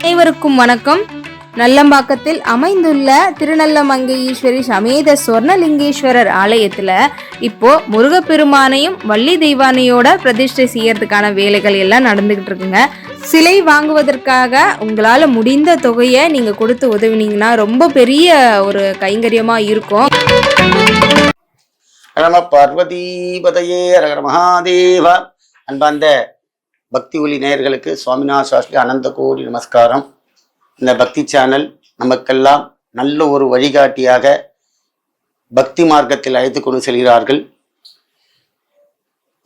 அனைவருக்கும் வணக்கம். நல்லம்பாக்கத்தில் அமைந்துள்ள திருநல்லமங்கை ஈஸ்வரி சமேத சொர்ணலிங்கேஸ்வரர் ஆலயத்துல இப்போ முருகப்பெருமானையும் வள்ளி தெய்வானையோட பிரதிஷ்டை செய்யறதுக்கான வேலைகள் எல்லாம் நடந்துகிட்டு இருக்குங்க. சிலை வாங்குவதற்காக உங்களால முடிந்த தொகையை நீங்க கொடுத்து உதவினீங்கன்னா ரொம்ப பெரிய ஒரு கைங்கரியமா இருக்கும். நம ரகர மகாதேவ. அன்பார்ந்த பக்தி ஒலி நேயர்களுக்கு சுவாமிநாத சாஸ்திரி அனந்த கோடி நமஸ்காரம். இந்த பக்தி சேனல் நமக்கெல்லாம் நல்ல ஒரு வழிகாட்டியாக பக்தி மார்க்கத்தில் அழைத்து கொண்டு செல்கிறார்கள்.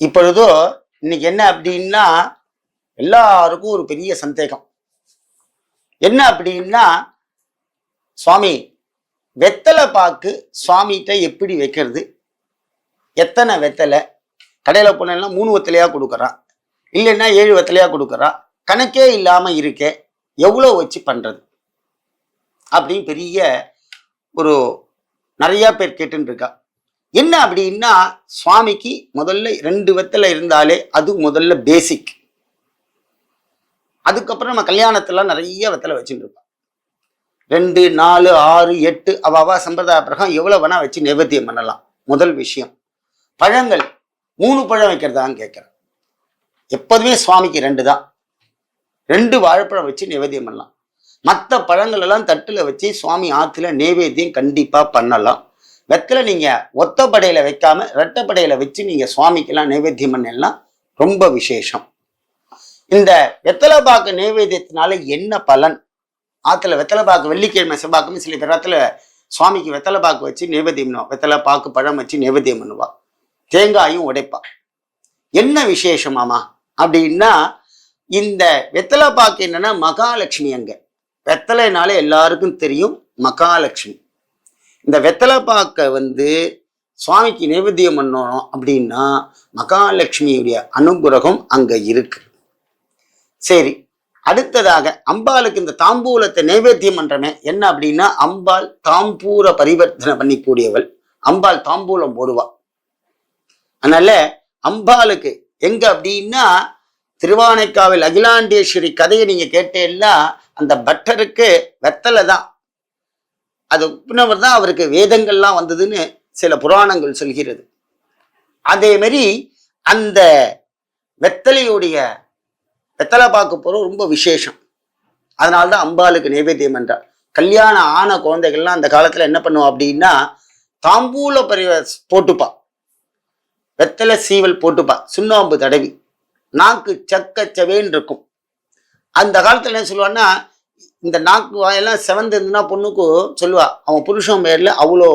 இப்பொழுதோ இன்னைக்கு என்ன அப்படின்னா எல்லாருக்கும் ஒரு பெரிய சந்தேகம். என்ன அப்படின்னா சுவாமி வெத்தலை பாக்கு சுவாமிகிட்ட எப்படி வைக்கிறது? எத்தனை வெத்தலை? கடையில் போனேன்னா மூணு வெத்தலையாக கொடுக்குறான். இல்லைன்னா ஏழு வெத்தலையாக கொடுக்குறா? கணக்கே இல்லாமல் இருக்கே. எவ்வளோ வச்சு பண்ணுறது அப்படின்னு பெரிய ஒரு நிறையா பேர் கேட்டுன்னு இருக்கா என்ன அப்படின்னா சுவாமிக்கு முதல்ல ரெண்டு வெத்தலை இருந்தாலே அது முதல்ல பேசிக் அதுக்கப்புறம் நம்ம கல்யாணத்துல நிறைய வெத்தலை வச்சுட்டு இருப்போம் ரெண்டு நாலு ஆறு எட்டு அவாவா சம்பிரதாய பிரகாரம் எவ்வளோ வேணா வச்சு நைவேத்தியம் பண்ணலாம். முதல் விஷயம். பழங்கள். மூணு பழம் வைக்கிறதான்னு கேட்குறேன் எப்போதுமே சுவாமிக்கு ரெண்டு தான் ரெண்டு வாழைப்பழம் வச்சு நிவேதியம் பண்ணலாம். மற்ற பழங்கள் எல்லாம் தட்டில் வச்சு சுவாமி ஆற்றுல நைவேத்தியம் கண்டிப்பாக பண்ணலாம். வெத்தலை நீங்கள் படையில வைக்காம ரெட்டப்படையில் வச்சு நீங்கள் சுவாமிக்கெல்லாம் நைவேத்தியம் பண்ணலாம் ரொம்ப விசேஷம். இந்த வெத்தலை பாக்கு நைவேத்தியத்தினால என்ன பலன்? ஆற்றுல வெத்தலை பாக்கு வெள்ளிக்கிழமை செவ்வாய்க்குமே சில பேரத்தில் சுவாமிக்கு வெத்தலை பாக்கு வச்சு நைவேத்தியம் பண்ணுவா. வெத்தலை பாக்கு பழம் வச்சு நைவேத்தியம் பண்ணுவா. தேங்காயும் உடைப்பா. என்ன விசேஷமாமா அப்படின்னா இந்த வெத்தலை பாக்கு என்னன்னா மகாலட்சுமி அங்க. வெத்தலைனால எல்லாருக்கும் தெரியும் மகாலட்சுமி. இந்த வெத்தலை பாக்கை வந்து சுவாமிக்கு நைவேத்தியம் பண்ணணும் அப்படின்னா மகாலட்சுமியுடைய அனுகிரகம் அங்க இருக்கு. சரி அடுத்ததாக அம்பாளுக்கு இந்த தாம்பூலத்தை நைவேத்தியம் பண்றமே என்ன அப்படின்னா அம்பாள் தாம்பூர பரிவர்த்தனை பண்ணிக்கூடியவள் அம்பாள் தாம்பூலம் போடுவா. அதனால அம்பாளுக்கு எங்க அப்படின்னா திருவானைக்காவில் அகிலாண்டேஸ்வரி கதையை நீங்க கேட்டேன்னா அந்த பட்டருக்கு வெத்தலை தான். அது பின்னவர் தான் அவருக்கு வேதங்கள்லாம் வந்ததுன்னு சில புராணங்கள் சொல்கிறது. அதே மாதிரி அந்த வெத்தலையுடைய வெத்தலை பார்க்க போகிற ரொம்ப விசேஷம். அதனால தான் அம்பாளுக்கு நைவேத்தியம் என்றார். கல்யாணம் ஆன குழந்தைகள்லாம் அந்த காலத்தில் என்ன பண்ணுவோம் அப்படின்னா தாம்பூல பரிவ போட்டுப்பான் வெத்தலை சீவல் போட்டுப்பா சுண்ணாம்பு தடவி. நாக்கு சக்கச்சவேன்னு இருக்கும். அந்த காலத்தில் என்ன சொல்லுவான்னா இந்த நாக்கு வாயெல்லாம் செவந்திருந்துன்னா பொண்ணுக்கு சொல்லுவா அவன் புருஷன் பேரில் அவ்வளோ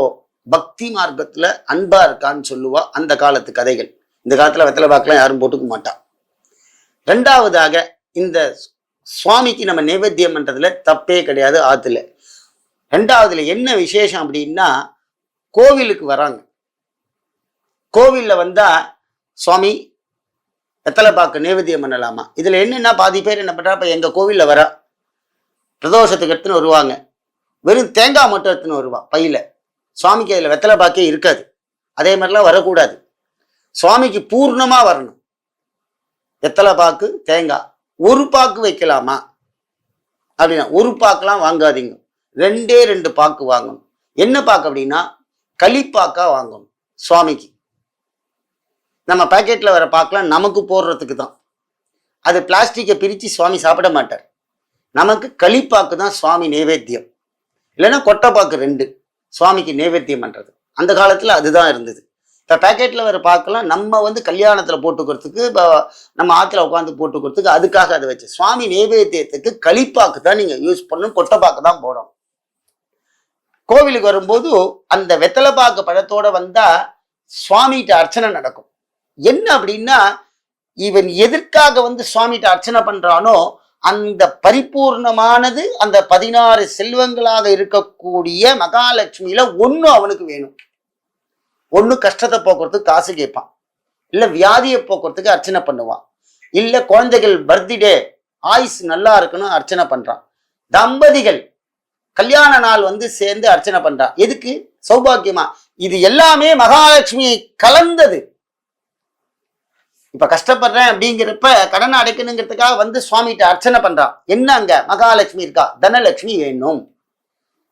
பக்தி மார்க்கத்தில் அன்பா இருக்கான்னு சொல்லுவா அந்த காலத்து கதைகள். இந்த காலத்தில் வெத்தலை பாக்கெல்லாம் யாரும் போட்டுக்க மாட்டான் ரெண்டாவதாக இந்த சுவாமிக்கு நம்ம நைவேத்தியம் பண்ணுறதுல தப்பே கிடையாது ஆற்றுல ரெண்டாவதுல என்ன விசேஷம் அப்படின்னா கோவிலுக்கு வராங்க. கோவிலில் வந்தால் சுவாமி வெத்தலை பாக்கு நைவேத்தியம் பண்ணலாமா? இதில் என்னென்னா பாதி பேர் என்ன பண்ணுறா இப்போ எங்கள் கோவிலில் வரா பிரதோஷத்துக்கு எடுத்துன்னு வருவாங்க. வெறும் தேங்காய் மட்டும் எடுத்துன்னு வருவா பையில. சுவாமிக்கு அதில் வெத்தலை பாக்கே இருக்காது. அதே மாதிரிலாம் வரக்கூடாது. சுவாமிக்கு பூர்ணமாக வரணும். வெத்தலை பாக்கு தேங்காய் ஒரு பாக்கு வைக்கலாமா? அப்படின்னா ஒரு பாக்கெலாம் வாங்காதீங்க. ரெண்டே ரெண்டு பாக்கு வாங்கணும். என்ன பாக்கு அப்படின்னா களிப்பாக்கா வாங்கணும் சுவாமிக்கு. நம்ம பேக்கெட்டில் வர பார்க்கலாம் நமக்கு போடுறதுக்கு தான் அது பிளாஸ்டிக்கை பிரித்து சுவாமி சாப்பிட மாட்டார். நமக்கு களிப்பாக்கு தான் சுவாமி நைவேத்தியம். இல்லைன்னா கொட்டைப்பாக்கு ரெண்டு சுவாமிக்கு நைவேத்தியம் பண்ணுறது அந்த காலத்தில் அதுதான் இருந்தது. இப்போ பேக்கெட்டில் வர பார்க்கலாம் நம்ம வந்து கல்யாணத்தில் போட்டுக்கிறதுக்கு இப்போ நம்ம ஆற்றுல உட்காந்து போட்டுக்கிறதுக்கு அதுக்காக அதை வச்சு. சுவாமி நைவேத்தியத்துக்கு களிப்பாக்கு தான் நீங்கள் யூஸ் பண்ணணும் கொட்டைப்பாக்கு தான் போடணும். கோவிலுக்கு வரும்போது அந்த வெத்தலைப்பாக்கு பழத்தோடு வந்தால் சுவாமிகிட்ட அர்ச்சனை நடக்கும். என்ன அப்படின்னா இவன் எதற்காக வந்து சுவாமிகிட்ட அர்ச்சனை பண்றானோ அந்த பரிபூர்ணமானது அந்த பதினாறு செல்வங்களாக இருக்கக்கூடிய மகாலட்சுமியில ஒன்று அவனுக்கு வேணும். ஒண்ணு கஷ்டத்தை போக்குறதுக்கு காசு கேட்பான். இல்ல வியாதியை போக்குறதுக்கு அர்ச்சனை பண்ணுவான். இல்ல குழந்தைகள் பர்த்டே ஆயுஸ் நல்லா இருக்கணும் அர்ச்சனை பண்றான். தம்பதிகள் கல்யாண நாள் வந்து சேர்ந்து அர்ச்சனை பண்றான். எதுக்கு? சௌபாகியமா இது எல்லாமே மகாலட்சுமியை கலந்தது. இப்ப கஷ்டப்படுறேன் அப்படிங்கிறப்ப கடனை அடைக்கணுங்கிறதுக்காக வந்து சுவாமிகிட்ட அர்ச்சனை பண்றான். என்ன அங்க? மகாலட்சுமி இருக்கா? தனலட்சுமி வேணும்.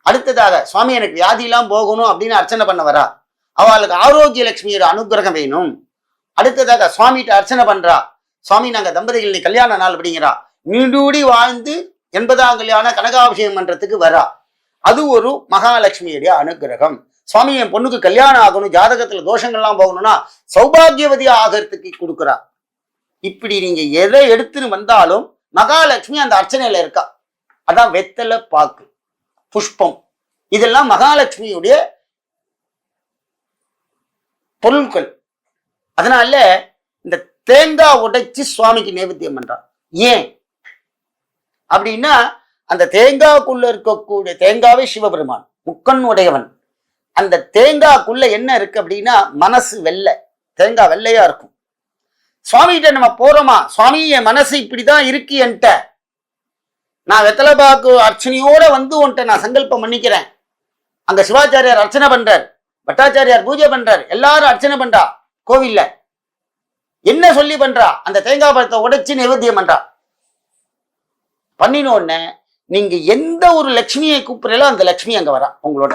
அடுத்ததாக சுவாமி எனக்கு வியாதியெல்லாம் போகணும் அப்படின்னு அர்ச்சனை பண்ண வரா. அவளுக்கு ஆரோக்கிய லட்சுமியோட அனுகிரகம் வேணும். அடுத்ததாக சுவாமிகிட்ட அர்ச்சனை பண்றா. சுவாமி நாங்க தம்பதிகள் இன்னைக்கு கல்யாண நாள் அப்படிங்கிறா. நீடூடி வாழ்ந்து எண்பதாம் கல்யாண கனகாபிஷேகம் பண்றதுக்கு வரா. அது ஒரு மகாலட்சுமியுடைய அனுகிரகம் சுவாமி என் பொண்ணுக்கு கல்யாணம் ஆகணும் ஜாதகத்துல தோஷங்கள்லாம் போகணும்னா சௌபாகியவதி ஆகிறதுக்கு கொடுக்குறா. இப்படி நீங்க எதை எடுத்துன்னு வந்தாலும் மகாலட்சுமி அந்த அர்ச்சனையில இருக்கா. அதான் வெத்தலை பாக்கு புஷ்பம். இதெல்லாம் மகாலட்சுமியுடைய பொருட்கள் அதனால இந்த தேங்காய் உடைச்சு சுவாமிக்கு நைவேத்தியம் பண்றான் ஏன்? அப்படின்னா அந்த தேங்காய்க்குள்ள இருக்கக்கூடிய தேங்காவே சிவபெருமான் முக்கன் உடையவன். அந்த தேங்காய்க்குள்ள என்ன இருக்கு அப்படின்னா மனசு வெள்ளை. தேங்காய் வெள்ளையா இருக்கும். சுவாமிகிட்ட நம்ம போறோமா? சுவாமி என் மனசு இப்படிதான் இருக்கு என்கிட்ட. நான் வெத்தலைபாக்கு அர்ச்சனையோட வந்து உன்கிட்ட நான் சங்கல்பம் பண்ணிக்கிறேன். அங்க சிவாச்சாரியார் அர்ச்சனை பண்றார். பட்டாச்சாரியார் பூஜை பண்றார். எல்லாரும் அர்ச்சனை பண்றா. கோவில்ல. என்ன சொல்லி பண்றா? அந்த தேங்காய் பழத்தை உடைச்சு நிவேத்தியம் பண்றா. பண்ணின உடனே நீங்க எந்த ஒரு லட்சுமியை கூப்பிடுறீங்களோ அந்த லட்சுமி அங்க வரா உங்களோட.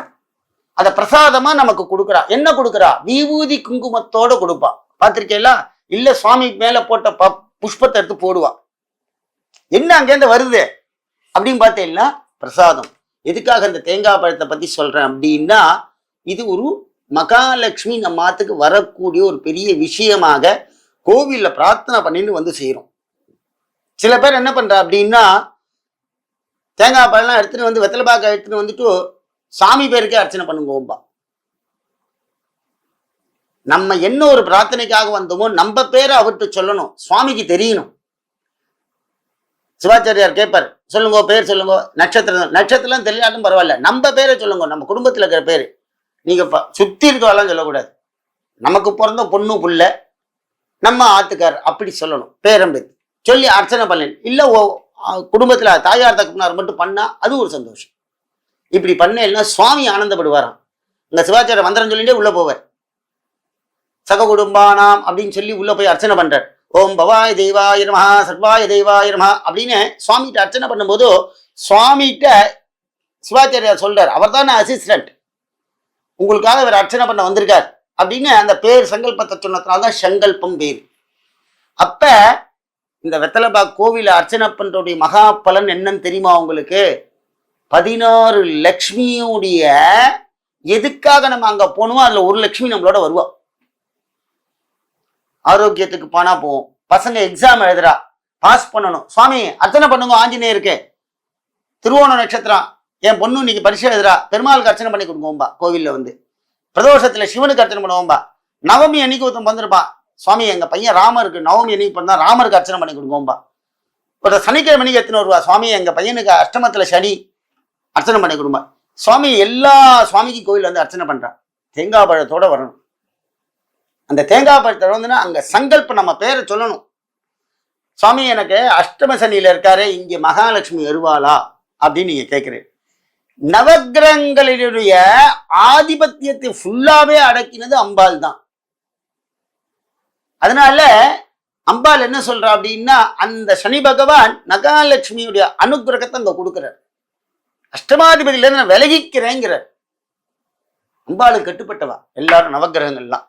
அதை பிரசாதமா நமக்கு கொடுக்குறா. என்ன கொடுக்குறா? விபூதி குங்குமத்தோட கொடுப்பா. பார்த்திருக்கீங்களா இல்ல சுவாமி மேல போட்ட ப- புஷ்பத்தை எடுத்து போடுவா. என்ன அங்கேருந்து வருது? அப்படின்னு பார்த்தீங்கன்னா பிரசாதம். எதுக்காக இந்த தேங்காய் பழத்தை பத்தி சொல்றேன் அப்படின்னா இது ஒரு மகாலட்சுமி நம்ம ஆத்துக்கு வரக்கூடிய ஒரு பெரிய விஷயமாக கோவிலில் பிரார்த்தனை பண்ணிட்டு வந்து செய்யறோம் சில பேர் என்ன பண்றா அப்படின்னா தேங்காய் பழம்லாம் எடுத்துட்டு வந்து வெத்தலை பாக்க எடுத்துட்டு வந்துட்டு சாமி பேருக்கே அர்ச்சனை பண்ணுங்கோம்பா நம்ம என்ன ஒரு பிரார்த்தனைக்காக வந்தோமோ நம்ம பேரை அவர்கிட்ட சொல்லணும். சுவாமிக்கு தெரியணும். சிவாச்சாரியார் கேட்பார் சொல்லுங்க பேர் சொல்லுங்க நட்சத்திரம் நட்சத்திரம் தெரியாட்டும் பரவாயில்ல. நம்ம பேரை சொல்லுங்க நம்ம குடும்பத்துல இருக்கிற பேர். நீங்க சுத்தி இருக்கவெல்லாம் சொல்லக்கூடாது. நமக்கு பிறந்த பொண்ணு புள்ள நம்ம ஆத்துக்கார் அப்படி சொல்லணும். பேரம்பேத்து சொல்லி அர்ச்சனை பண்ணல இல்லை ஓ- குடும்பத்துல தாயார் தகப்பனார் மட்டும் பண்ணா அது ஒரு சந்தோஷம். இப்படி பண்ணேன்னா சுவாமி ஆனந்தப்படுவாராம். இந்த சிவாச்சாரிய மந்திரம் சொல்லிட்டே உள்ள போவார். சக குடும்பானாம் அப்படின்னு சொல்லி உள்ள போய் அர்ச்சனை பண்றார். ஓம் பவாய தெய்வாய நமஹ சர்வாய தெய்வாய நமஹ அப்படின்னு சுவாமிகிட்ட அர்ச்சனை பண்ணும்போது சுவாமிகிட்ட சிவாச்சாரியார் சொல்றார். அவர் தான் அசிஸ்டன்ட் உங்களுக்காக இவர் அர்ச்சனை பண்ண வந்திருக்கார் அப்படின்னு அந்த பேர் சங்கல்பத்தை சொன்னதுனால்தான் சங்கல்பம் பேர். அப்ப இந்த வெத்தலைபா கோவில அர்ச்சனை பண்றோடைய மகா பலன் என்னன்னு தெரியுமா உங்களுக்கு? பதினாறு லக்ஷ்மியுடைய எதுக்காக நம்ம அங்க போகணுமோ அதுல ஒரு லக்ஷ்மி நம்மளோட வருவா. ஆரோக்கியத்துக்கு போனா போவோம். பசங்க எக்ஸாம் எழுதுறா. பாஸ் பண்ணணும். சுவாமி அர்ச்சனை பண்ணுங்க ஆஞ்சநேயருக்கு. திருவோண நட்சத்திரம். என் பொண்ணு இன்னைக்கு பரிசு எழுதுறா. பெருமாளுக்கு அர்ச்சனை பண்ணி கொடுங்கோம்பா கோவில்ல வந்து. பிரதோஷத்துல சிவனுக்கு அர்ச்சனை பண்ணுவோம்பா. நவமி அன்னைக்கு ஒருத்தன் வந்திருப்பான் சுவாமி எங்க பையன் ராமருக்கு நவமி அன்னைக்கு பண்ணா ராமருக்கு அர்ச்சனை பண்ணி கொடுங்கோம்பா. ஒரு சனிக்கிழமை மணிக்கு எத்தனை வருவா. சுவாமி எங்க பையனுக்கு அஷ்டமத்துல சனி. அர்ச்சனை பண்ணி குடும்பம். சுவாமி எல்லா சுவாமிக்கு கோயில் வந்து அர்ச்சனை பண்றான் தேங்காய் பழத்தோட வரணும். அந்த தேங்காய் பழத்தோட வந்துன்னா அங்க சங்கல்பம் நம்ம பேரை சொல்லணும். சுவாமி எனக்கு அஷ்டம சனியில இருக்காரு இங்கே மகாலட்சுமி வருவாளா அப்படின்னு நீங்க கேட்கிறீங்க நவக்கிரகங்களினுடைய ஆதிபத்தியத்தை ஃபுல்லாவே அடக்கினது அம்பாள் தான். அதனால அம்பாள் என்ன சொல்றா அப்படின்னா அந்த சனி பகவான் நகாலட்சுமியுடைய அனுகிரகத்தை அங்க கொடுக்கிறார். அஷ்டமாதிபதியில இருந்து நான் விலகிக்கிறேங்கிறார் அம்பாளுக்கு கட்டுப்பட்டவா? எல்லாரும் நவக்கிரகங்கள்லாம்.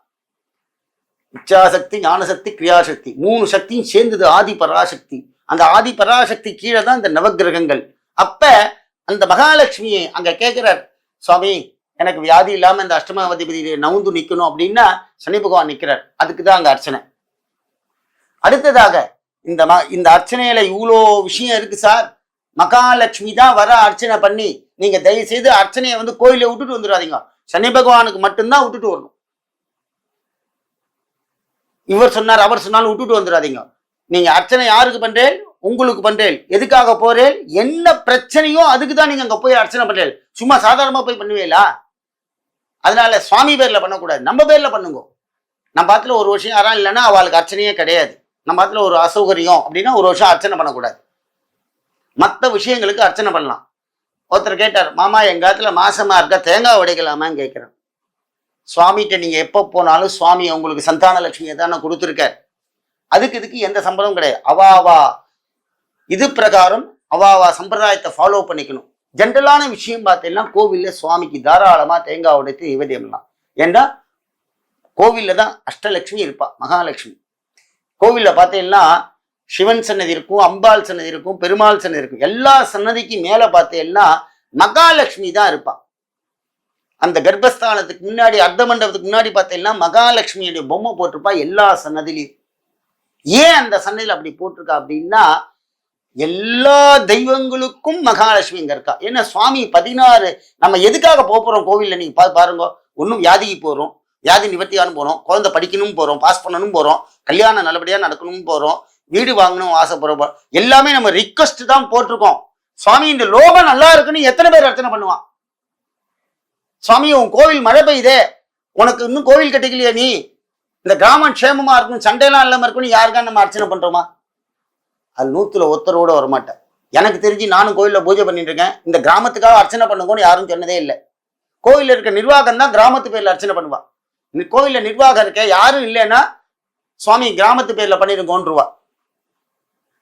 இச்சாசக்தி ஞானசக்தி கிரியாசக்தி. மூணு சக்தியும் சேர்ந்தது ஆதி பராசக்தி. அந்த ஆதி பராசக்தி கீழே தான் இந்த நவக்கிரகங்கள். அப்ப அந்த மகாலட்சுமியை அங்க கேட்கிறார் சுவாமி எனக்கு வியாதி இல்லாம இந்த அஷ்டமாதிபதி நவுந்து நிக்கணும் அப்படின்னா சனி பகவான் நிக்கிறார். அதுக்கு தான் அங்க அர்ச்சனை. அடுத்ததாக இந்த ம இந்த அர்ச்சனையில இவ்வளோ விஷயம் இருக்கு சார். மகாலட்சுமி தான் வர அர்ச்சனை பண்ணி நீங்க தயவு செய்து அர்ச்சனையை வந்து கோயில விட்டுட்டு வந்துடாதீங்க. சனி பகவானுக்கு மட்டும்தான் விட்டுட்டு வரணும். இவர் சொன்னார் அவர் சொன்னாலும் விட்டுட்டு வந்துடாதீங்க. நீங்க அர்ச்சனை யாருக்கு பண்றேன்? உங்களுக்கு பண்றேன். எதுக்காக போறேன்? என்ன பிரச்சனையோ அதுக்கு தான் நீங்க அங்க போய் அர்ச்சனை பண்றேன் சும்மா சாதாரணமா போய் பண்ணுவீங்களா? அதனால சுவாமி பேர்ல பண்ணக்கூடாது. நம்ம பேர்ல பண்ணுங்க. நம்ம பாத்துல ஒரு வருஷம் யாரும் இல்லைன்னா அவளுக்கு அர்ச்சனையே கிடையாது. நம்ம பாத்துல ஒரு அசௌகரியம் அப்படின்னா ஒரு வருஷம் அர்ச்சனை பண்ணக்கூடாது. மற்ற விஷயங்களுக்கு அர்ச்சனை பண்ணலாம். ஒருத்தர் கேட்டார் மாமா எங்க இடத்துல மாசமா இருக்கா? தேங்காய் உடைக்கலாமான்னு கேட்கிறேன் சுவாமிகிட்ட நீங்க எப்போ போனாலும் சுவாமி உங்களுக்கு சந்தான லட்சுமியை தானே கொடுத்துருக்கார். அதுக்கு இதுக்கு எந்த சம்பளமும் கிடையாது. அவா இது பிரகாரம் அவாவா சம்பிரதாயத்தை ஃபாலோ பண்ணிக்கணும். ஜென்ரலான விஷயம் பார்த்தீங்கன்னா கோவில்ல சுவாமிக்கு தாராளமா தேங்காய் உடைத்து நிவேதியம்லாம் ஏன்னா கோவில்ல தான் அஷ்டலட்சுமி இருப்பா மகாலட்சுமி. கோவில்ல பார்த்தீங்கன்னா சிவன் சன்னதி இருக்கும் அம்பாள் சன்னதி இருக்கும் பெருமாள் சன்னதி இருக்கும். எல்லா சன்னதிக்கு மேலே பார்த்தேன்னா மகாலட்சுமி தான் இருப்பான் அந்த கர்ப்பஸ்தானத்துக்கு முன்னாடி அர்த்த மண்டபத்துக்கு முன்னாடி பார்த்தீங்கன்னா மகாலட்சுமியுடைய பொம்மை போட்டிருப்பா எல்லா சன்னதிலையும் ஏன் அந்த சன்னதியில் அப்படி போட்டிருக்கா அப்படின்னா எல்லா தெய்வங்களுக்கும் மகாலட்சுமி இங்க இருக்கா. ஏன்னா சுவாமி பதினாறு நம்ம எதுக்காக போக கோவிலில் நீங்கள் பா பாருங்க. ஒன்றும் வியாதிக்கு போகிறோம் வியாதி நிவர்த்தியானு போகிறோம் குழந்தை படிக்கணும் போகிறோம் பாஸ் பண்ணணும் போகிறோம் கல்யாணம் நல்லபடியாக நடக்கணும் போகிறோம் வீடு வாங்கணும் ஆசைப்படுறோம் எல்லாமே நம்ம ரிக்வஸ்ட் தான் போட்டிருக்கோம். சுவாமி இந்த லோகம் நல்லா இருக்குன்னு எத்தனை பேர் அர்ச்சனை பண்ணுவான்? சுவாமி உன் கோவில் மழை பெய்யுதே. உனக்கு இன்னும் கோவில் கட்டிக்கலையா நீ? இந்த கிராமம் க்ஷேமமா இருக்கும் சண்டையெல்லாம் இல்லாம இருக்குன்னு யாருக்கா நம்ம அர்ச்சனை பண்றோமா? அது நூத்துல ஒருத்தரோட வரமாட்டேன் எனக்கு தெரிஞ்சு நானும் கோயில்ல பூஜை பண்ணிட்டு இருக்கேன். இந்த கிராமத்துக்காக அர்ச்சனை பண்ணுங்கன்னு யாரும் சொன்னதே இல்லை. கோயில்ல இருக்க நிர்வாகம் தான் கிராமத்து பேர்ல அர்ச்சனை பண்ணுவா. இந்த கோயில்ல நிர்வாகம் இருக்க யாரும் இல்லைன்னா சுவாமி கிராமத்து பேர்ல பண்ணிருக்கோன்றுவா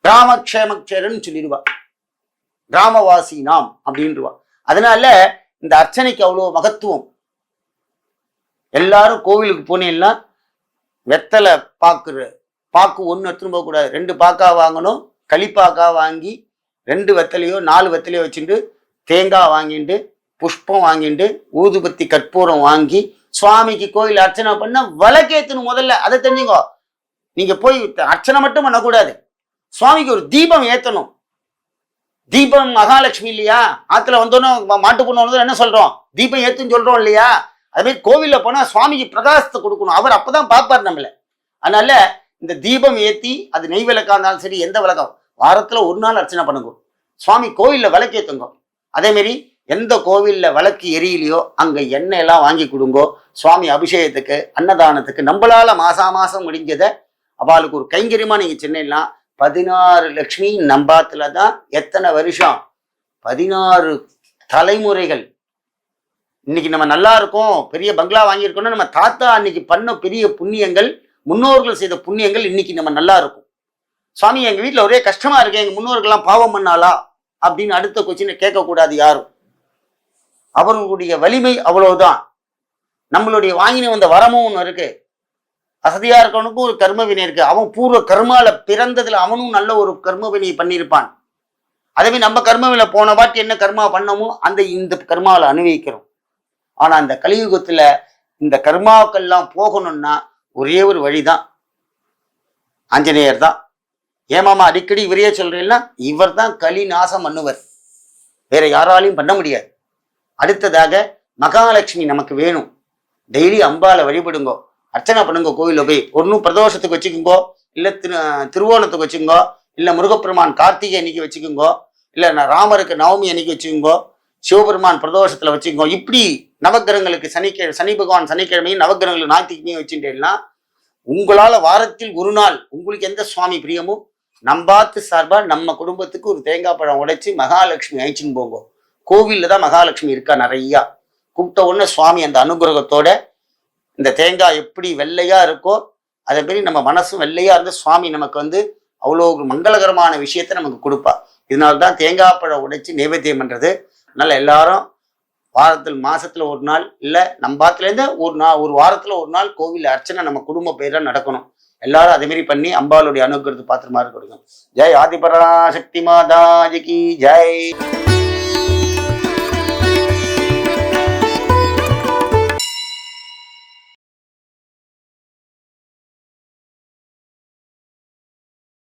கிராமக்ஷேமக்ஷேரன் சொல்லிடுவா. கிராமவாசி நாம் அப்படின்றவா. அதனால இந்த அர்ச்சனைக்கு அவ்வளோ மகத்துவம். எல்லாரும் கோவிலுக்கு போனீங்கன்னா வெத்தலை பாக்கு பாக்கு ஒன்று எடுத்துன்னு போகக்கூடாது. ரெண்டு பாக்கா வாங்கணும் களிப்பாக்கா வாங்கி ரெண்டு வெத்தலையோ நாலு வெத்தலையோ வச்சுட்டு தேங்காய் வாங்கிட்டு புஷ்பம் வாங்கிட்டு ஊதுபத்தி கற்பூரம் வாங்கி சுவாமிக்கு கோயில் அர்ச்சனை பண்ண விளக்கேத்தணும் முதல்ல அதை தெரிஞ்சுங்கோ நீங்க போய் அர்ச்சனை மட்டும் பண்ணக்கூடாது. சுவாமிக்கு ஒரு தீபம் ஏத்தணும். தீபம் மகாலட்சுமி இல்லையா? ஆத்துல வந்தோன்னு மாட்டு பொண்ணு வந்து என்ன சொல்றோம்? தீபம் ஏத்துன்னு சொல்றோம் இல்லையா? அது மாதிரி கோவில்ல போனா சுவாமிக்கு பிரகாசத்தை கொடுக்கணும். அவர் அப்பதான் பார்ப்பார் நம்மள. அதனால இந்த தீபம் ஏத்தி அது நெய் விளக்கா இருந்தாலும் சரி எந்த விளக்கம் வாரத்துல ஒரு நாள் அர்ச்சனை பண்ணுங்க. சுவாமி கோவில்ல விளக்கேத்துங்க அதே அதேமாரி எந்த கோவில்ல விளக்கு எரியலையோ அங்க எண்ணெய் எல்லாம் வாங்கி கொடுங்கோ. சுவாமி அபிஷேகத்துக்கு அன்னதானத்துக்கு நம்மளால மாசா மாசம் முடிஞ்சதை அவளுக்கு ஒரு கைங்கரியமா நீங்க சென்னைலாம் பதினாறு லட்சுமி நம்பாத்துல தான் எத்தனை வருஷம்? பதினாறு தலைமுறைகள். இன்னைக்கு நம்ம நல்லா இருக்கோம் பெரிய பங்களா வாங்கியிருக்கோம்னா நம்ம தாத்தா அன்னைக்கு பண்ண பெரிய புண்ணியங்கள் முன்னோர்கள் செய்த புண்ணியங்கள் இன்னைக்கு நம்ம நல்லா இருக்கும். சுவாமி எங்க வீட்டில் ஒரே கஷ்டமா இருக்கு எங்க முன்னோர்கள்லாம் பாவம் பண்ணாளா? அப்படின்னு அடுத்த கொச்சினை கேட்கக்கூடாது யாரும். அவர்களுடைய வலிமை அவ்வளவுதான். நம்மளுடைய வாங்கின வந்த வரமும் ஒன்று இருக்கு. அசதியா இருக்கவனுக்கும் ஒரு கர்ம வினை இருக்கு. அவன் பூர்வ கர்மால பிறந்ததுல அவனும் நல்ல ஒரு கர்ம வினையை பண்ணியிருப்பான். அதே நம்ம கர்மவில போன வாட்டி என்ன கர்மா பண்ணமோ அந்த இந்த கர்மாவில் அனுபவிக்கிறோம். ஆனா அந்த கலியுகத்துல இந்த கர்மாக்கள்லாம் போகணும்னா ஒரே ஒரு வழிதான். ஆஞ்சநேயர் தான். ஏமாமா அடிக்கடி இவரையே சொல்றீங்கன்னா இவர் தான் கலி நாசம் பண்ணுவர். வேற யாராலையும் பண்ண முடியாது. அடுத்ததாக மகாலட்சுமி நமக்கு வேணும். டெய்லி அம்பால வழிபடுங்கோ. அர்ச்சனை பண்ணுங்க கோயிலில் போய். ஒன்றும் பிரதோஷத்துக்கு வச்சுக்கோங்கோ. இல்லை திரு திருவோணத்துக்கு வச்சுக்கோங்கோ. இல்லை முருகப்பெருமான் கார்த்திகை அன்னைக்கு வச்சுக்கோங்கோ. இல்லை ராமருக்கு நவமி அன்னைக்கு வச்சுக்கோங்கோ. சிவபெருமான் பிரதோஷத்தில் வச்சுக்கோங்க. இப்படி நவக்கிரகங்களுக்கு சனிக்கிழமை சனி பகவான் சனிக்கிழமையும் நவக்கிரகங்களுக்கு ஞாயிற்றுக்கிழமையும் வச்சுட்டேன்னா உங்களால வாரத்தில் ஒரு நாள் உங்களுக்கு எந்த சுவாமி பிரியமோ நம்பாத்து சார்பா நம்ம குடும்பத்துக்கு ஒரு தேங்காய் பழம் உடைச்சு மகாலட்சுமி அழிச்சுன்னு போங்க. கோவில்ல தான் மகாலட்சுமி இருக்கா நிறையா. கூப்பிட்ட உடனே சுவாமி அந்த அனுகிரகத்தோட இந்த தேங்காய் எப்படி வெள்ளையா இருக்கோ அதே மாதிரி நம்ம மனசும் வெள்ளையா இருந்து சுவாமி நமக்கு வந்து அவ்வளோ ஒரு மங்களகரமான விஷயத்தை நமக்கு கொடுப்பா. இதனால தான் தேங்காய் பழம் உடைச்சு நைவேத்தியம் பண்றது. அதனால எல்லாரும் வாரத்தில் மாசத்துல ஒரு நாள் இல்ல நம்பாத்துலேருந்து ஒரு நாள் ஒரு வாரத்துல ஒரு நாள் கோவில் அர்ச்சனை நம்ம குடும்ப பேராக நடக்கணும். எல்லாரும் அதேமாரி பண்ணி அம்பாளுடைய அனுகிரகத்தை பாத்திரமா இருக்கணும். ஜெய் ஆதிபராசக்தி மாதா ஜி கி ஜெய்.